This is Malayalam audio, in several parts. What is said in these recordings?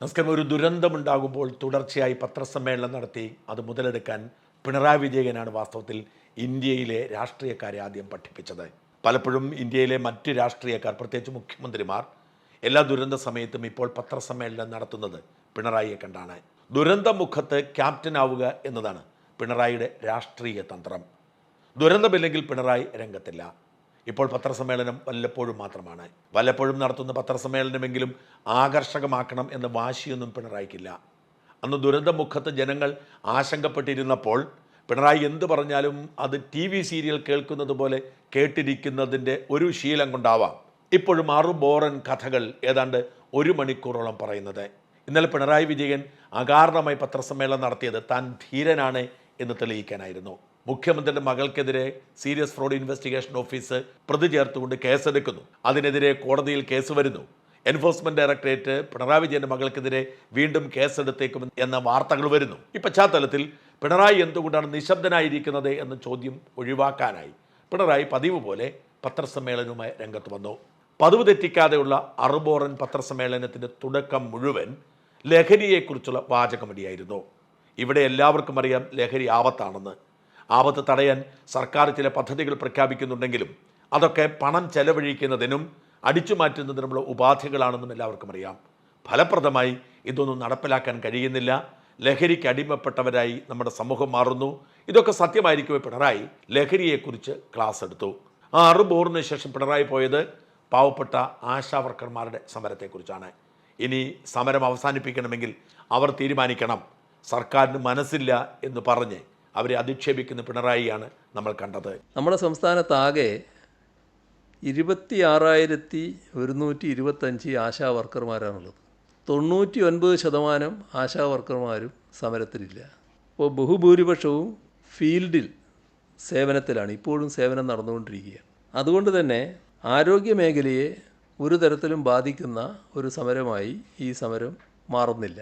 നമസ്കാരം ഒരു ദുരന്തമുണ്ടാകുമ്പോൾ തുടർച്ചയായി പത്രസമ്മേളനം നടത്തി അത് മുതലെടുക്കാൻ പിണറായി വിജയനാണ് വാസ്തവത്തിൽ ഇന്ത്യയിലെ രാഷ്ട്രീയക്കാരെ ആദ്യം പഠിപ്പിച്ചത്. പലപ്പോഴും ഇന്ത്യയിലെ മറ്റ് രാഷ്ട്രീയക്കാർ പ്രത്യേകിച്ച് മുഖ്യമന്ത്രിമാർ എല്ലാ ദുരന്ത സമയത്തും ഇപ്പോൾ പത്രസമ്മേളനം നടത്തുന്നത് പിണറായിയെ കണ്ടാണ്. ദുരന്തമുഖത്ത് ക്യാപ്റ്റൻ ആവുക എന്നതാണ് പിണറായിയുടെ രാഷ്ട്രീയ തന്ത്രം. ദുരന്തമില്ലെങ്കിൽ പിണറായി രംഗത്തില്ല. ഇപ്പോൾ പത്രസമ്മേളനം വല്ലപ്പോഴും മാത്രമാണ്. വല്ലപ്പോഴും നടത്തുന്ന പത്രസമ്മേളനമെങ്കിലും ആകർഷകമാക്കണം എന്ന വാശിയൊന്നും പിണറായിക്കില്ല. അന്ന് ദുരന്തമുഖത്ത് ജനങ്ങൾ ആശങ്കപ്പെട്ടിരുന്നപ്പോൾ പിണറായി എന്ത് പറഞ്ഞാലും അത് ടി വി സീരിയൽ കേൾക്കുന്നത് പോലെ കേട്ടിരിക്കുന്നതിന്റെ ഒരു ശീലം കൊണ്ടാവാം. ഇപ്പോഴും ആറു ബോറൻ കഥകൾ ഏതാണ്ട് ഒരു മണിക്കൂറോളം പറയുന്നത്. ഇന്നലെ പിണറായി വിജയൻ അകാരണമായി പത്രസമ്മേളനം നടത്തിയത് താൻ ധീരനാണ് എന്ന് തെളിയിക്കാനായിരുന്നു. മുഖ്യമന്ത്രിയുടെ മകൾക്കെതിരെ സീരിയസ് ഫ്രോഡ് ഇൻവെസ്റ്റിഗേഷൻ ഓഫീസ് പ്രതി ചേർത്തുകൊണ്ട് കേസെടുക്കുന്നു. അതിനെതിരെ കോടതിയിൽ കേസ് വരുന്നു. എൻഫോഴ്സ്മെന്റ് ഡയറക്ടറേറ്റ് പിണറായി വിജയന്റെ മകൾക്കെതിരെ വീണ്ടും കേസെടുത്തേക്കും എന്ന വാർത്തകൾ വരുന്നു. ഈ പശ്ചാത്തലത്തിൽ പിണറായി എന്തുകൊണ്ടാണ് നിശബ്ദനായിരിക്കുന്നത് എന്ന ചോദ്യം ഒഴിവാക്കാനായി പിണറായി പതിവ് പോലെ പത്രസമ്മേളനവുമായി രംഗത്ത് വന്നു. പതിവ് തെറ്റിക്കാതെയുള്ള അറുബോറൻ പത്രസമ്മേളനത്തിന്റെ തുടക്കം മുഴുവൻ ലഹരിയെക്കുറിച്ചുള്ള വാചകമടിയായിരുന്നു. ഇവിടെ എല്ലാവർക്കും അറിയാം ലഹരി ആപത്താണെന്ന്. ആപത്ത് തടയാൻ സർക്കാർ ചില പദ്ധതികൾ പ്രഖ്യാപിക്കുന്നുണ്ടെങ്കിലും അതൊക്കെ പണം ചെലവഴിക്കുന്നതിനും അടിച്ചു മാറ്റുന്നതിനുമുള്ള ഉപാധികളാണെന്നും എല്ലാവർക്കും അറിയാം. ഫലപ്രദമായി ഇതൊന്നും നടപ്പിലാക്കാൻ കഴിയുന്നില്ല. ലഹരിക്ക് അടിമപ്പെട്ടവരായി നമ്മുടെ സമൂഹം മാറുന്നു. ഇതൊക്കെ സത്യമായിരിക്കുമേ പിണറായി. ലഹരിയെക്കുറിച്ച് ക്ലാസ് എടുത്തു. ആ അറുബോറിന് ശേഷം പിണറായി പോയത് പാവപ്പെട്ട ആശാ വർക്കർമാരുടെ സമരത്തെക്കുറിച്ചാണ്. ഇനി സമരം അവസാനിപ്പിക്കണമെങ്കിൽ അവർ തീരുമാനിക്കണം. സർക്കാരിന് മനസ്സില്ല എന്ന് പറഞ്ഞ് അവരെ അധിക്ഷേപിക്കുന്ന പിണറായിയാണ് നമ്മൾ കണ്ടത്. നമ്മുടെ സംസ്ഥാനത്താകെ ഇരുപത്തി ആറായിരത്തി ഒരുന്നൂറ്റി ഇരുപത്തഞ്ച് ആശാ വർക്കർമാരാണുള്ളത് തൊണ്ണൂറ്റി ഒൻപത് ശതമാനം ആശാ വർക്കർമാരും സമരത്തിലില്ല. അപ്പോൾ ബഹുഭൂരിപക്ഷവും ഫീൽഡിൽ സേവനത്തിലാണ്. ഇപ്പോഴും സേവനം നടന്നുകൊണ്ടിരിക്കുകയാണ്. അതുകൊണ്ട് തന്നെ ആരോഗ്യ മേഖലയെ ഒരു തരത്തിലും ബാധിക്കുന്ന ഒരു സമരമായി ഈ സമരം മാറുന്നില്ല.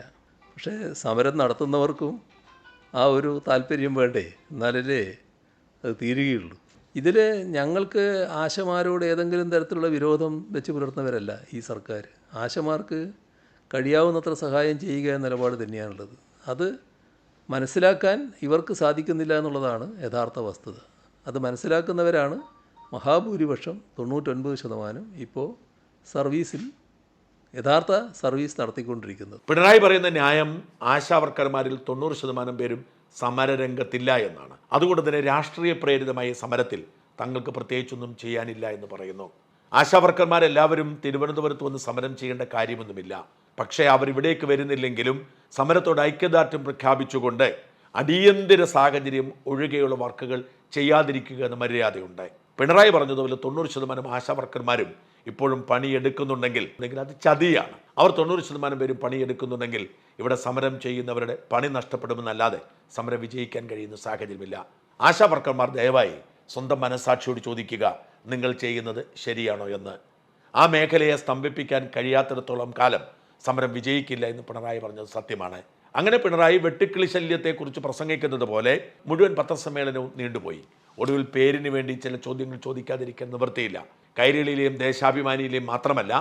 പക്ഷേ സമരം നടത്തുന്നവർക്കും ആ ഒരു താല്പര്യം വേണ്ടേ? എന്നാലല്ലേ അത് തീരുകയുള്ളൂ. ഇതിൽ ഞങ്ങൾക്ക് ആശമാരോട് ഏതെങ്കിലും തരത്തിലുള്ള വിരോധം വെച്ച് പുലർത്തുന്നവരല്ല ഈ സർക്കാർ. ആശമാർക്ക് കഴിയാവുന്നത്ര സഹായം ചെയ്യുക എന്ന നിലപാട് തന്നെയാണുള്ളത്. അത് മനസ്സിലാക്കാൻ ഇവർക്ക് സാധിക്കുന്നില്ല എന്നുള്ളതാണ് യഥാർത്ഥ വസ്തുത. അത് മനസ്സിലാക്കുന്നവരാണ് മഹാഭൂരിപക്ഷം തൊണ്ണൂറ്റൊൻപത് ശതമാനം ഇപ്പോൾ സർവീസിൽ യഥാർത്ഥ സർവീസ് നടത്തിക്കൊണ്ടിരിക്കുന്നത്. പിണറായി പറയുന്ന ന്യായം ആശാവർക്കർമാരിൽ തൊണ്ണൂറ് ശതമാനം പേരും സമരരംഗത്തില്ല എന്നാണ്. അതുകൊണ്ട് തന്നെ രാഷ്ട്രീയ പ്രേരിതമായ സമരത്തിൽ തങ്ങൾക്ക് പ്രത്യേകിച്ചൊന്നും ചെയ്യാനില്ല എന്ന് പറയുന്നു. ആശാവർക്കർമാരെല്ലാവരും തിരുവനന്തപുരത്ത് വന്ന് സമരം ചെയ്യേണ്ട കാര്യമൊന്നുമില്ല. പക്ഷേ അവരിവിടേക്ക് വരുന്നില്ലെങ്കിലും സമരത്തോട് ഐക്യദാർഢ്യം പ്രഖ്യാപിച്ചുകൊണ്ട് അടിയന്തര സാഹചര്യം ഒഴികെയുള്ള വർക്കുകൾ ചെയ്യാതിരിക്കുക എന്ന മര്യാദയുണ്ട്. പിണറായി പറഞ്ഞതുപോലെ തൊണ്ണൂറ് ശതമാനം ആശാ വർക്കർമാരും ഇപ്പോഴും പണിയെടുക്കുന്നുണ്ടെങ്കിൽ അല്ലെങ്കിൽ അത് ചതിയാണ്. അവർ തൊണ്ണൂറ് ശതമാനം പേരും പണിയെടുക്കുന്നുണ്ടെങ്കിൽ ഇവിടെ സമരം ചെയ്യുന്നവരുടെ പണി നഷ്ടപ്പെടുമെന്നല്ലാതെ സമരം വിജയിക്കാൻ കഴിയുന്ന സാഹചര്യമില്ല. ആശാ വർക്കർമാർ ദയവായി സ്വന്തം മനസാക്ഷിയോട് ചോദിക്കുക നിങ്ങൾ ചെയ്യുന്നത് ശരിയാണോ എന്ന്? ആ മേഖലയെ സ്തംഭിപ്പിക്കാൻ കഴിയാത്തിടത്തോളം കാലം സമരം വിജയിക്കില്ല എന്ന് പിണറായി പറഞ്ഞത് സത്യമാണ്. അങ്ങനെ പിണറായി വെട്ടുക്കിളി ശല്യത്തെക്കുറിച്ച് പ്രസംഗിക്കുന്നത് പോലെ മുഴുവൻ പത്രസമ്മേളനവും നീണ്ടുപോയി. ഒടുവിൽ പേരിന് വേണ്ടി ചില ചോദ്യങ്ങൾ ചോദിക്കാതിരിക്കാൻ നിവൃത്തിയില്ല. കൈരളിയിലെയും ദേശാഭിമാനിയിലെയും മാത്രമല്ല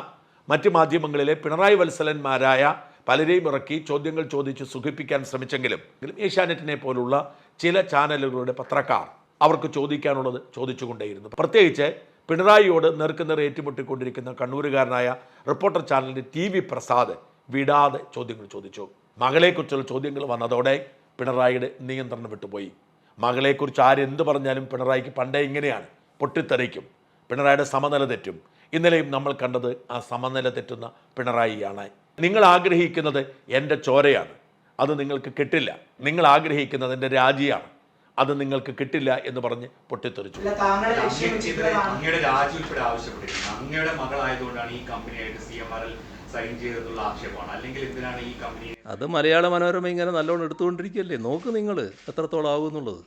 മറ്റ് മാധ്യമങ്ങളിലെ പിണറായി വത്സലന്മാരായ പലരെയും ഇറക്കി ചോദ്യങ്ങൾ ചോദിച്ച് സുഖിപ്പിക്കാൻ ശ്രമിച്ചെങ്കിലും ഏഷ്യാനെറ്റിനെ പോലുള്ള ചില ചാനലുകളുടെ പത്രക്കാർ അവർക്ക് ചോദിക്കാനുള്ളത് ചോദിച്ചുകൊണ്ടേയിരുന്നു. പ്രത്യേകിച്ച് പിണറായിയോട് നേർക്കുനേർ ഏറ്റുമുട്ടിക്കൊണ്ടിരിക്കുന്ന കണ്ണൂരുകാരനായ റിപ്പോർട്ടർ ചാനലിന്റെ ടി വി പ്രസാദ് വിടാതെ ചോദ്യങ്ങൾ ചോദിച്ചു. മകളെക്കുറിച്ചുള്ള ചോദ്യങ്ങൾ വന്നതോടെ പിണറായിയുടെ നിയന്ത്രണം വിട്ടുപോയി. മകളെക്കുറിച്ച് ആരെന്ത് പറഞ്ഞാലും പിണറായിക്ക് പണ്ടേ ഇങ്ങനെയാണ്. പൊട്ടിത്തെറിക്കും. പിണറായിയുടെ സമനില തെറ്റും. ഇന്നലെയും നമ്മൾ കണ്ടത് ആ സമനില തെറ്റുന്ന പിണറായിയാണ്. നിങ്ങൾ ആഗ്രഹിക്കുന്നത് എന്റെ ചോരയാണ്. അത് നിങ്ങൾക്ക് കിട്ടില്ല. നിങ്ങൾ ആഗ്രഹിക്കുന്നത് എന്റെ രാജിയാണ്. അത് നിങ്ങൾക്ക് കിട്ടില്ല എന്ന് പറഞ്ഞ് പൊട്ടിത്തെറിച്ചു. അങ്ങയുടെ രാജി അങ്ങയുടെ മകളായതുകൊണ്ടാണ് ഈ കമ്പനിയായിട്ട് സി എം ആറിൽ സൈൻ ചെയ്തെന്നുള്ള ആക്ഷേപമാണ്. അല്ലെങ്കിൽ എന്തിനാണ് ഈ കമ്പനി അത് മലയാള മനോരമ ഇങ്ങനെ നല്ലോണം എടുത്തുകൊണ്ടിരിക്കുകയല്ലേ? നോക്ക് നിങ്ങൾ എത്രത്തോളം ആകുമെന്നുള്ളത്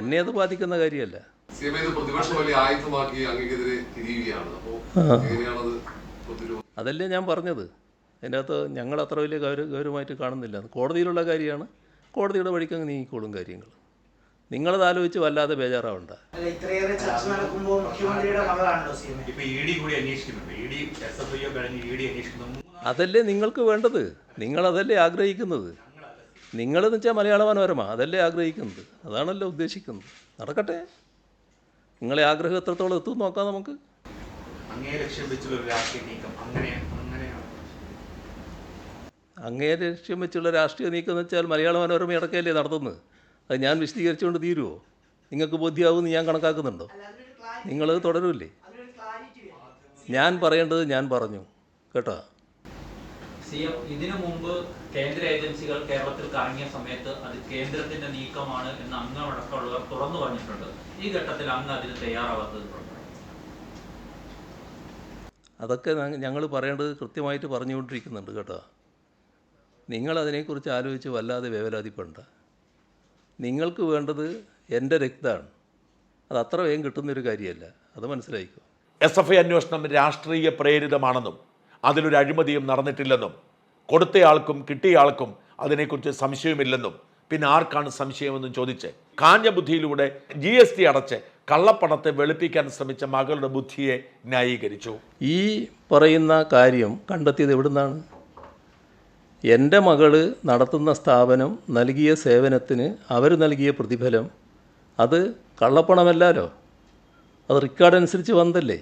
എന്നെ അത് ബാധിക്കുന്ന കാര്യമല്ല. അതല്ലേ ഞാൻ പറഞ്ഞത്. അതിനകത്ത് അകത്ത് ഞങ്ങൾ അത്ര വലിയ ഗൗര ഗൗരവമായിട്ട് കാണുന്നില്ല. കോടതിയിലുള്ള കാര്യമാണ്. കോടതിയുടെ വഴിക്ക് അങ്ങ് നീങ്ങിക്കോളും കാര്യങ്ങൾ. നിങ്ങളത് ആലോചിച്ച് വല്ലാതെ ബേജാറാവണ്ട. അതല്ലേ നിങ്ങൾക്ക് വേണ്ടത്. നിങ്ങളതല്ലേ ആഗ്രഹിക്കുന്നത്. നിങ്ങളെന്ന് വെച്ചാൽ മലയാള മനോരമ. അതല്ലേ ആഗ്രഹിക്കുന്നത്. അതാണല്ലോ ഉദ്ദേശിക്കുന്നത്. നടക്കട്ടെ. നിങ്ങളെ ആഗ്രഹം എത്രത്തോളം എത്തും നോക്കാം നമുക്ക്. അങ്ങേ ലക്ഷ്യം വെച്ചുള്ള ഒരു രാഷ്ട്രീയ നീക്കം. അങ്ങനെ അങ്ങേ ലക്ഷ്യം വെച്ചുള്ള രാഷ്ട്രീയ നീക്കം എന്ന് വെച്ചാൽ മലയാള മനോരമ ഇടക്കല്ലേ നടത്തുന്നത്? അത് ഞാൻ വിശദീകരിച്ചുകൊണ്ട് തീരുമോ നിങ്ങൾക്ക് ബോധ്യമാവുമെന്ന് ഞാൻ കണക്കാക്കുന്നുണ്ടോ? നിങ്ങൾ തുടരൂല്ലേ? നിങ്ങളത് ഞാൻ പറയേണ്ടത് ഞാൻ പറഞ്ഞു. കേട്ടോ? സി എം ഇതിനു മുമ്പ് കേന്ദ്ര ഏജൻസികൾ കേരളത്തിൽ കറങ്ങിയ സമയത്ത് അത് കേന്ദ്രത്തിന്റെ നീക്കമാണ് എന്ന് അങ്ങ് അടക്കമുള്ളവർ തുറന്നു പറഞ്ഞിട്ടുണ്ട്. ഈ ഘട്ടത്തിൽ അങ്ങ് അതിന് തയ്യാറാവാത്തത് അതൊക്കെ ഞങ്ങൾ പറയേണ്ടത് കൃത്യമായിട്ട് പറഞ്ഞുകൊണ്ടിരിക്കുന്നുണ്ട് കേട്ടോ. നിങ്ങൾ അതിനെക്കുറിച്ച് ആലോചിച്ച് വല്ലാതെ വേവലാതിപ്പെടണ്ട. നിങ്ങൾക്ക് വേണ്ടത് എന്റെ രക്തമാണ്. അത് അത്ര വേഗം കിട്ടുന്നൊരു കാര്യമല്ല. അത് മനസ്സിലായിക്കോ? എസ് എഫ് ഐ അന്വേഷണം രാഷ്ട്രീയ പ്രേരിതമാണെന്നും അതിലൊരു അഴിമതിയും നടന്നിട്ടില്ലെന്നും കൊടുത്തയാൾക്കും കിട്ടിയയാൾക്കും അതിനെക്കുറിച്ച് സംശയമില്ലെന്നും പിന്നെ ആർക്കാണ് സംശയമെന്നും ചോദിച്ച് കാഞ്ഞ ബുദ്ധിയിലൂടെ ജി എസ് ടി അടച്ച് കള്ളപ്പണത്തെ വെളുപ്പിക്കാൻ ശ്രമിച്ച മകളുടെ ബുദ്ധിയെ ന്യായീകരിച്ചു. ഈ പറയുന്ന കാര്യം കണ്ടെത്തിയത് എവിടുന്നാണ്? എന്റെ മകൾ നടത്തുന്ന സ്ഥാപനം നൽകിയ സേവനത്തിന് അവർ നൽകിയ പ്രതിഫലം അത് കള്ളപ്പണമല്ലാലോ? അത് റെക്കോർഡ് അനുസരിച്ച് വന്നതല്ലേ?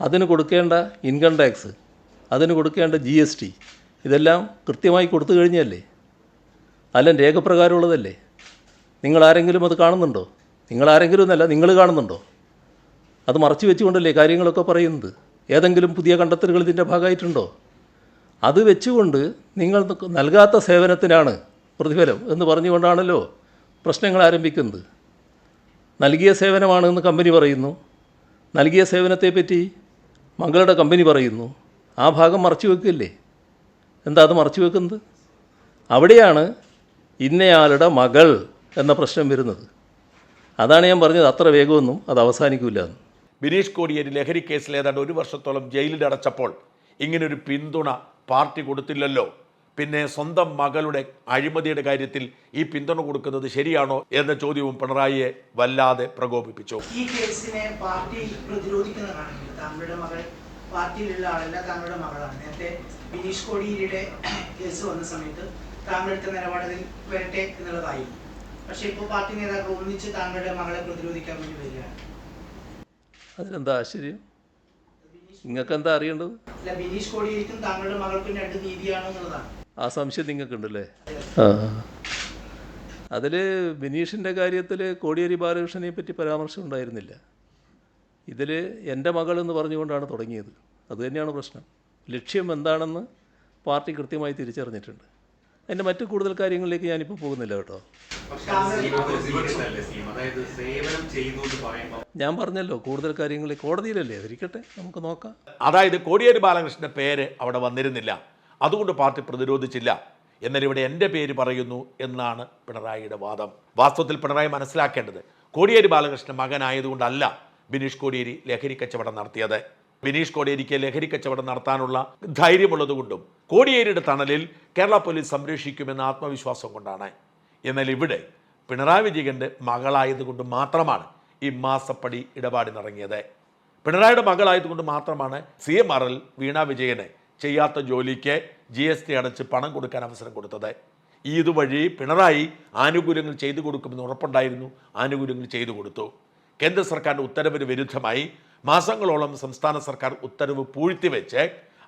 അതിന് കൊടുക്കേണ്ട ഇൻകം ടാക്സ്. അതിന് കൊടുക്കേണ്ട ജി എസ് ടി ഇതെല്ലാം കൃത്യമായി കൊടുത്തു കഴിഞ്ഞല്ലേ അല്ല രേഖപ്രകാരമുള്ളതല്ലേ? നിങ്ങളാരെങ്കിലും അത് കാണുന്നുണ്ടോ? നിങ്ങളാരെങ്കിലും എന്നല്ല നിങ്ങൾ കാണുന്നുണ്ടോ? അത് മറച്ചു വെച്ചുകൊണ്ടല്ലേ കാര്യങ്ങളൊക്കെ പറയുന്നത്? ഏതെങ്കിലും പുതിയ കണ്ടെത്തലുകൾ ഇതിന്റെ ഭാഗമായിട്ടുണ്ടോ? അത് വെച്ചുകൊണ്ട് നിങ്ങൾ നൽകാത്ത സേവനത്തിനാണ് പ്രതിഫലം എന്ന് പറഞ്ഞുകൊണ്ടാണല്ലോ പ്രശ്നങ്ങൾ ആരംഭിക്കുന്നത്. നൽകിയ സേവനമാണെന്ന് കമ്പനി പറയുന്നു. നൽകിയ സേവനത്തെപ്പറ്റി മകളുടെ കമ്പനി പറയുന്നു. ആ ഭാഗം മറച്ചു വെക്കില്ലേ? എന്താ അത് മറച്ചു വെക്കുന്നത്? അവിടെയാണ് ഇന്നയാളുടെ മകൾ എന്ന പ്രശ്നം വരുന്നത്. അതാണ് ഞാൻ പറഞ്ഞത്. അത്ര വേഗമൊന്നും അത് അവസാനിക്കില്ല എന്ന്. ബിനീഷ് കോടിയേരി ലഹരി കേസിൽ ഏതാണ്ട് ഒരു വർഷത്തോളം ജയിലിൽ അടച്ചപ്പോൾ ഇങ്ങനൊരു പിന്തുണ പാർട്ടി കൊടുത്തില്ലല്ലോ. പിന്നെ സ്വന്തം മകളുടെ അഴിമതിയുടെ കാര്യത്തിൽ ഈ പിന്തുണ കൊടുക്കുന്നത് ശരിയാണോ എന്ന ചോദ്യവും പിണറായിയെ വല്ലാതെ പ്രകോപിപ്പിച്ചു. ഈ കേസിനെ പാർട്ടി പ്രതിരോധിക്കുന്നതാണ് താങ്കളുടെ മകൾ പാർട്ടിയിലുള്ള ആളല്ല താങ്കളുടെ മകളാണ്. നേരത്തെ ബിനീഷ് കോടിയിലെ കേസ് വന്ന സമയത്ത് താങ്കൾ എടുത്ത നിലപാടിൽ വരട്ടെ എന്നുള്ളതായിരുന്നു പക്ഷെ ഇപ്പോൾ പാർട്ടി നേതാക്കൾ ഒന്നിച്ച് താങ്കളുടെ മകളെ പ്രതിരോധിക്കാൻ വേണ്ടി വരികയാണ്. അതിലെന്താ ആശ്ചര്യം? നിങ്ങൾക്ക് എന്താ അറിയേണ്ടത്? അല്ല ബിനീഷ് കോടിയേരിക്കും താങ്കളുടെ മകൾക്കും രണ്ട് നീതിയാണോ എന്നുള്ളതാണ്. ആ സംശയം നിങ്ങൾക്കുണ്ടല്ലേ? ആ. അതിൽ ബിനീഷിന്റെ കാര്യത്തിൽ കോടിയേരി ബാലകൃഷ്ണനെ പറ്റി പരാമർശം ഉണ്ടായിരുന്നില്ല. ഇതിൽ എന്റെ മകൾ എന്ന് പറഞ്ഞുകൊണ്ടാണ് തുടങ്ങിയത്. അതുതന്നെയാണ് പ്രശ്നം. ലക്ഷ്യം എന്താണെന്ന് പാർട്ടി കൃത്യമായി തിരിച്ചറിഞ്ഞിട്ടുണ്ട്. അതിന്റെ മറ്റു കൂടുതൽ കാര്യങ്ങളിലേക്ക് ഞാനിപ്പോൾ പോകുന്നില്ല കേട്ടോ. പക്ഷെ അത് സേവനം അല്ലേ സി അതായത് സേവനം ചെയ്യുന്നു എന്ന് പറയുമ്പോൾ ഞാൻ പറഞ്ഞല്ലോ കൂടുതൽ കാര്യങ്ങൾ കോടതിയിലല്ലേ? അതിരിക്കട്ടെ നമുക്ക് നോക്കാം. അതായത് കോടിയേരി ബാലകൃഷ്ണന്റെ പേര് അവിടെ വന്നിരുന്നില്ല. അതുകൊണ്ട് പാർട്ടി പ്രതിരോധിച്ചില്ല. എന്നാൽ ഇവിടെ എന്റെ പേര് പറയുന്നു എന്നാണ് പിണറായിയുടെ വാദം. വാസ്തവത്തിൽ പിണറായി മനസ്സിലാക്കേണ്ടത് കോടിയേരി ബാലകൃഷ്ണൻ മകനായതുകൊണ്ടല്ല. ബിനീഷ് കോടിയേരി ലഹരി കച്ചവടം നടത്തിയത്. ബിനീഷ് കോടിയേരിക്ക് ലഹരി കച്ചവടം നടത്താനുള്ള ധൈര്യമുള്ളതുകൊണ്ടും കോടിയേരിയുടെ തണലിൽ കേരള പോലീസ് സംരക്ഷിക്കുമെന്ന ആത്മവിശ്വാസം കൊണ്ടാണ്. എന്നാൽ ഇവിടെ പിണറായി വിജയന്റെ മകളായതുകൊണ്ട് മാത്രമാണ് ഈ മാസപ്പടി ഇടപാടിനിറങ്ങിയത്. പിണറായിയുടെ മകളായതുകൊണ്ട് മാത്രമാണ് C M R L Veena വിജയന് ചെയ്യാത്ത ജോലിക്ക് ജി എസ് ടി അടച്ച് പണം കൊടുക്കാൻ അവസരം കൊടുത്തത്. ഇതുവഴി പിണറായി ആനുകൂല്യങ്ങൾ ചെയ്തു കൊടുക്കുമെന്ന് ഉറപ്പുണ്ടായിരുന്നു. ആനുകൂല്യങ്ങൾ ചെയ്തു കൊടുത്തു. കേന്ദ്ര സർക്കാരിന്റെ ഉത്തരവിന് വിരുദ്ധമായി മാസങ്ങളോളം സംസ്ഥാന സർക്കാർ ഉത്തരവ് പൂഴ്ത്തിവെച്ച്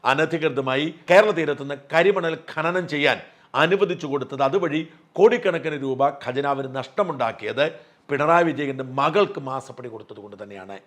അനധികൃതമായി കേരള തീരത്തുനിന്ന് കരിമണൽ ഖനനം ചെയ്യാൻ അനുവദിച്ചു കൊടുത്തത് അതുവഴി കോടിക്കണക്കിന് രൂപ ഖജനാവിന് നഷ്ടമുണ്ടാക്കിയത് പിണറായി വിജയന്റെ മകൾക്ക് മാസപ്പടി കൊടുത്തത് കൊണ്ട് തന്നെയാണ്.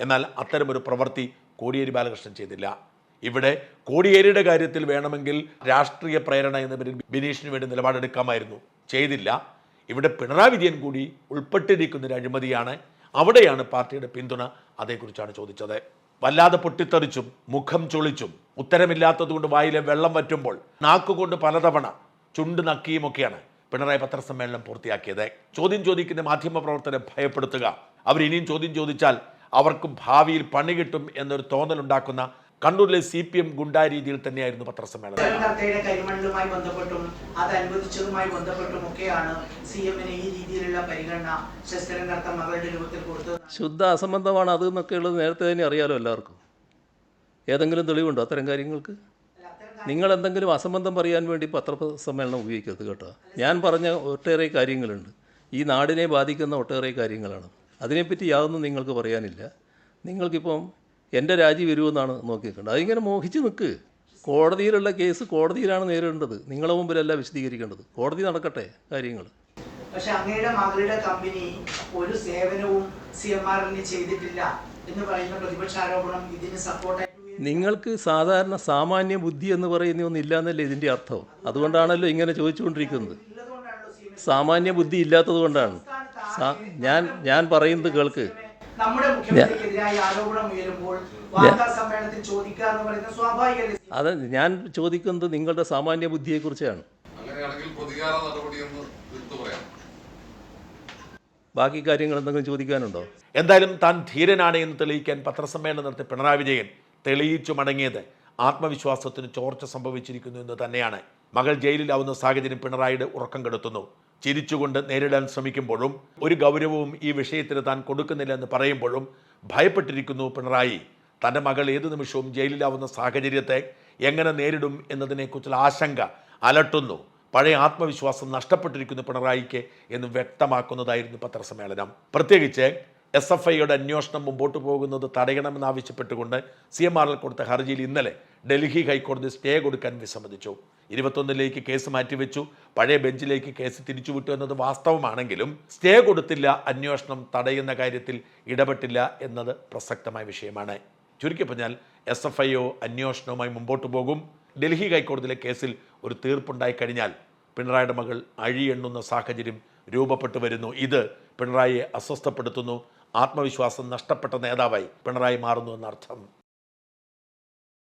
എന്നാൽ അത്തരമൊരു പ്രവൃത്തി കോടിയേരി ബാലകൃഷ്ണൻ ചെയ്തില്ല. ഇവിടെ കോടിയേരിയുടെ കാര്യത്തിൽ വേണമെങ്കിൽ രാഷ്ട്രീയ പ്രേരണ എന്ന പേരിൽ ബിനീഷിന് വേണ്ടി നിലപാടെടുക്കാമായിരുന്നു. ചെയ്തില്ല. ഇവിടെ പിണറായി വിജയൻ കൂടി ഉൾപ്പെട്ടിരിക്കുന്ന ഒരു അഴിമതിയാണ് അവിടെയാണ് പാർട്ടിയുടെ പിന്തുണ. അതേക്കുറിച്ചാണ് ചോദിച്ചത്. വല്ലാതെ പൊട്ടിത്തെറിച്ചും മുഖം ചൊളിച്ചും ഉത്തരമില്ലാത്തതുകൊണ്ട് വായിലെ വെള്ളം വറ്റുമ്പോൾ നാക്കുകൊണ്ട് പലതവണ ചുണ്ട് നക്കിയുമൊക്കെയാണ് പിണറായി പത്രസമ്മേളനം പൂർത്തിയാക്കിയത്. ചോദ്യം ചോദിക്കുന്ന മാധ്യമപ്രവർത്തകരെ ഭയപ്പെടുത്തുക. അവരിനിയും ചോദ്യം ചോദിച്ചാൽ അവർക്കും ഭാവിയിൽ പണി കിട്ടും എന്നൊരു തോന്നലുണ്ടാക്കുന്ന കണ്ണൂരിലെ സി പി എം ഗുണ്ടാ രീതിയിൽ തന്നെയായിരുന്നു പത്രസമ്മേളനം. കർത്തയുടെ കരിമണലുമായി ബന്ധപ്പെട്ടും അത് അനുവദിച്ചതുമായി ബന്ധപ്പെട്ടും ഒക്കെയാണ് സി എമ്മിന് ഈ രീതിയിലുള്ള പരിഗണന ശസ്ത്രൻ കർത്ത മകളുടെ രൂപത്തിൽ കൊടുത്തത്. ശുദ്ധ അസംബന്ധമാണ് അത് എന്നൊക്കെയുള്ളത് നേരത്തെ തന്നെ അറിയാലോ എല്ലാവർക്കും. ഏതെങ്കിലും തെളിവുണ്ടോ അത്തരം കാര്യങ്ങൾക്ക്? നിങ്ങൾ എന്തെങ്കിലും അസംബന്ധം പറയാൻ വേണ്ടി പത്രസമ്മേളനം ഉപയോഗിക്കരുത് കേട്ടോ. ഞാൻ പറഞ്ഞ ഒട്ടേറെ കാര്യങ്ങളുണ്ട്. ഈ നാടിനെ ബാധിക്കുന്ന ഒട്ടേറെ കാര്യങ്ങളാണ്. അതിനെപ്പറ്റി യാതൊന്നും നിങ്ങൾക്ക് പറയാനില്ല. നിങ്ങൾക്കിപ്പം എന്റെ രാജി വരുമെന്നാണ് നോക്കിയിട്ടുണ്ട് അതിങ്ങനെ മോഹിച്ച് നിൽക്ക് കോടതിയിലുള്ള കേസ് കോടതിയിലാണ് നേരിടേണ്ടത്. നിങ്ങളെ മുമ്പിലല്ല വിശദീകരിക്കേണ്ടത്. കോടതി നടക്കട്ടെ കാര്യങ്ങൾ. പക്ഷെ അങ്ങയുടെ മകളുടെ കമ്പനി ഒരു സേവനവും സി എം ആർ ചെയ്തിട്ടില്ല എന്ന് പറയുന്ന പ്രതിപക്ഷ ആരോപണം ഇതിന് സപ്പോർട്ട് നിങ്ങൾക്ക് സാധാരണ സാമാന്യ ബുദ്ധി എന്ന് പറയുന്ന ഒന്നില്ല ഇതിന്റെ ഇതിന്റെ അർത്ഥം? അതുകൊണ്ടാണല്ലോ ഇങ്ങനെ ചോദിച്ചുകൊണ്ടിരിക്കുന്നത്. സാമാന്യ ബുദ്ധി ഇല്ലാത്തത് കൊണ്ടാണ്. ഞാൻ ഞാൻ പറയുന്നത് കേൾക്ക്. അത് ഞാൻ ചോദിക്കുന്നത് നിങ്ങളുടെ സാമാന്യ ബുദ്ധിയെ കുറിച്ചാണ്. ബാക്കി കാര്യങ്ങൾ എന്തെങ്കിലും ചോദിക്കാനുണ്ടോ? എന്തായാലും താൻ ധീരനാണ് എന്ന് തെളിയിക്കാൻ പത്രസമ്മേളനം നടത്തിയ പിണറായി വിജയൻ തെളിയിച്ചു മടങ്ങിയത്. ആത്മവിശ്വാസത്തിന് ചോർച്ച സംഭവിച്ചിരിക്കുന്നു എന്ന് തന്നെയാണ്. മകൾ ജയിലിലാവുന്ന സാഹചര്യം പിണറായിയുടെ ഉറക്കം കെടുത്തുന്നു. ചിരിച്ചുകൊണ്ട് നേരിടാൻ ശ്രമിക്കുമ്പോഴും ഒരു ഗൗരവവും ഈ വിഷയത്തിന് താൻ കൊടുക്കുന്നില്ല എന്ന് പറയുമ്പോഴും ഭയപ്പെട്ടിരിക്കുന്നു പിണറായി. തന്റെ മകൾ ഏത് നിമിഷവും ജയിലിലാവുന്ന സാഹചര്യത്തെ എങ്ങനെ നേരിടും എന്നതിനെക്കുറിച്ചുള്ള ആശങ്ക അലട്ടുന്നു. പഴയ ആത്മവിശ്വാസം നഷ്ടപ്പെട്ടിരിക്കുന്നു പിണറായിക്ക് എന്ന് വ്യക്തമാക്കുന്നതായിരുന്നു പത്രസമ്മേളനം. പ്രത്യേകിച്ച് എസ് എഫ് ഐയുടെ അന്വേഷണം മുമ്പോട്ട് പോകുന്നത് തടയണമെന്നാവശ്യപ്പെട്ടുകൊണ്ട് സി എം ആറിൽ കൊടുത്ത ഹർജിയിൽ ഇന്നലെ ഡൽഹി ഹൈക്കോടതി സ്റ്റേ കൊടുക്കാൻ വിസമ്മതിച്ചു. ഇരുപത്തൊന്നിലേക്ക് കേസ് മാറ്റിവെച്ചു. പഴയ ബെഞ്ചിലേക്ക് കേസ് തിരിച്ചുവിട്ടു എന്നത് വാസ്തവമാണെങ്കിലും സ്റ്റേ കൊടുത്തില്ല അന്വേഷണം തടയുന്ന കാര്യത്തിൽ ഇടപെട്ടില്ല എന്നത് പ്രസക്തമായ വിഷയമാണ്. ചുരുക്കി പറഞ്ഞാൽ എസ് എഫ് ഐ ഒ അന്വേഷണവുമായി മുമ്പോട്ട് പോകും. ഡൽഹി ഹൈക്കോടതിയിലെ കേസിൽ ഒരു തീർപ്പുണ്ടായി കഴിഞ്ഞാൽ പിണറായിയുടെ മകൾ അഴിയെണ്ണുന്ന സാഹചര്യം രൂപപ്പെട്ടു വരുന്നു. ഇത് പിണറായിയെ അസ്വസ്ഥപ്പെടുത്തുന്നു. ആത്മവിശ്വാസം നഷ്ടപ്പെട്ട നേതാവായി പിണറായി മാറുന്നു എന്നർത്ഥം.